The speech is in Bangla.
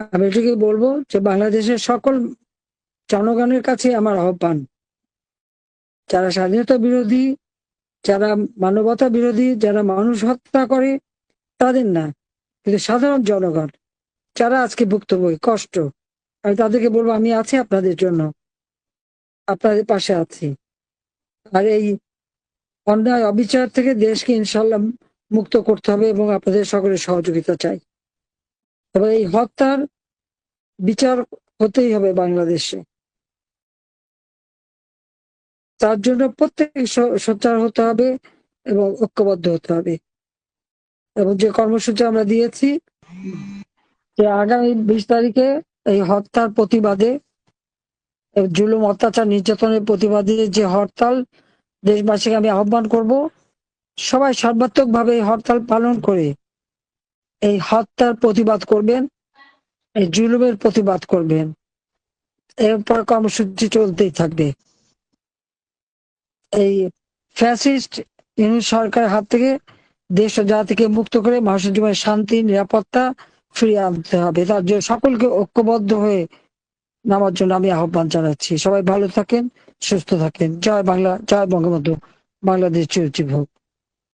আমি এটুকুই বলব যে বাংলাদেশের সকল জনগণের কাছে আমার আহ্বান। যারা স্বাধীনতা বিরোধী, যারা মানবতা বিরোধী, যারা মানুষ হত্যা করে, তাদের না, কিন্তু সাধারণ জনগণ, যারা আজকে ভুক্তভোগী, কষ্ট, আমি তাদেরকে বলব, আমি আছি আপনাদের জন্য। আপনাদের পাশে আছি। আর এই অন্যায়, অবিচার থেকে দেশকে ইনশাল্লাহ মুক্ত করতে হবে এবং আপনাদের সকলের সহযোগিতা চাই। তবে এই হত্যার বিচার হতেই হবে বাংলাদেশে। তার জন্য প্রত্যেক সোচ্চার হতে হবে এবং ঐক্যবদ্ধ হতে হবে। এবং যে কর্মসূচি আমরা দিয়েছি, যে আগামী বিশ তারিখে এই হত্যার প্রতিবাদে জুলুম, অত্যাচার, নির্যাতনের প্রতিবাদে যে হরতাল দেশবাসীকে আমি আহ্বান করব, সবাই সর্বাত্মক ভাবে এই হরতাল পালন করে এই হত্যার প্রতিবাদ করবেন, এই জুলুমের প্রতিবাদ করবেন। এরপর কর্মসূচি চলতেই থাকবে। এই ফ্যাসিস্ট সরকারের হাত থেকে দেশ ও জাতিকে মুক্ত করে মানুষের জীবনে শান্তি, নিরাপত্তা ফিরিয়ে আনতে হবে। তার জন্য সকলকে ঐক্যবদ্ধ হয়ে নামার জন্য আমি আহ্বান জানাচ্ছি। সবাই ভালো থাকেন, সুস্থ থাকেন। জয় বাংলা, জয় বঙ্গবন্ধু। বাংলাদেশ চিরজীব হোক।